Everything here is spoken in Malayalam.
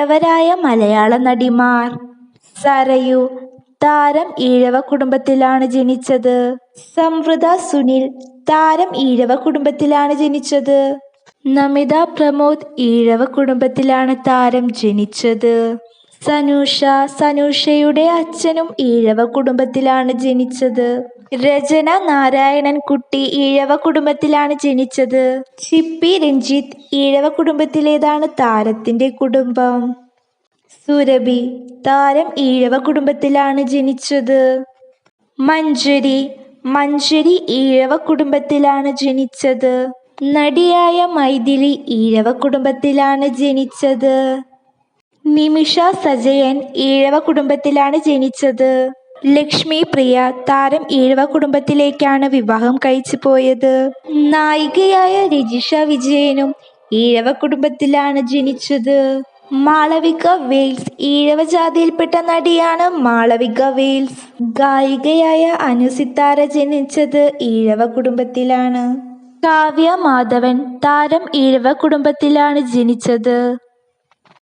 ഈഴവരായ മലയാള നടിമാർ. സരയു താരം ഈഴവ കുടുംബത്തിലാണ് ജനിച്ചത്. സംവൃത സുനിൽ താരം ഈഴവ കുടുംബത്തിലാണ് ജനിച്ചത്. നമിത പ്രമോദ് ഈഴവ കുടുംബത്തിലാണ് താരം ജനിച്ചത്. സനൂഷ സനൂഷയുടെ അച്ഛനും ഈഴവ കുടുംബത്തിലാണ് ജനിച്ചത്. രചന നാരായണൻ കുട്ടി ഈഴവ കുടുംബത്തിലാണ് ജനിച്ചത്. ചിപ്പി രഞ്ജിത്ത് ഈഴവ കുടുംബത്തിലേതാണ് താരത്തിന്റെ കുടുംബം. സുരഭി താരം ഈഴവ കുടുംബത്തിലാണ് ജനിച്ചത്. മഞ്ജരി മഞ്ജരി ഈഴവ കുടുംബത്തിലാണ് ജനിച്ചത്. നടിയായ മൈഥിലി ഈഴവ കുടുംബത്തിലാണ് ജനിച്ചത്. നിമിഷ സജയൻ ഈഴവ കുടുംബത്തിലാണ് ജനിച്ചത്. ലക്ഷ്മി പ്രിയ താരം ഈഴവ കുടുംബത്തിലേക്കാണ് വിവാഹം കഴിച്ചു പോയത് നായികയായ രജിഷ വിജയനും ഈഴവ കുടുംബത്തിലാണ് ജനിച്ചത്. മാളവിക വെയിൽസ് ഈഴവ ജാതിയിൽപ്പെട്ട നടിയാണ് മാളവിക വെയിൽസ്. ഗായികയായ അനുസിത്താര ജനിച്ചത് ഈഴവ കുടുംബത്തിലാണ്. കാവ്യ മാധവൻ താരം ഈഴവ കുടുംബത്തിലാണ് ജനിച്ചത്.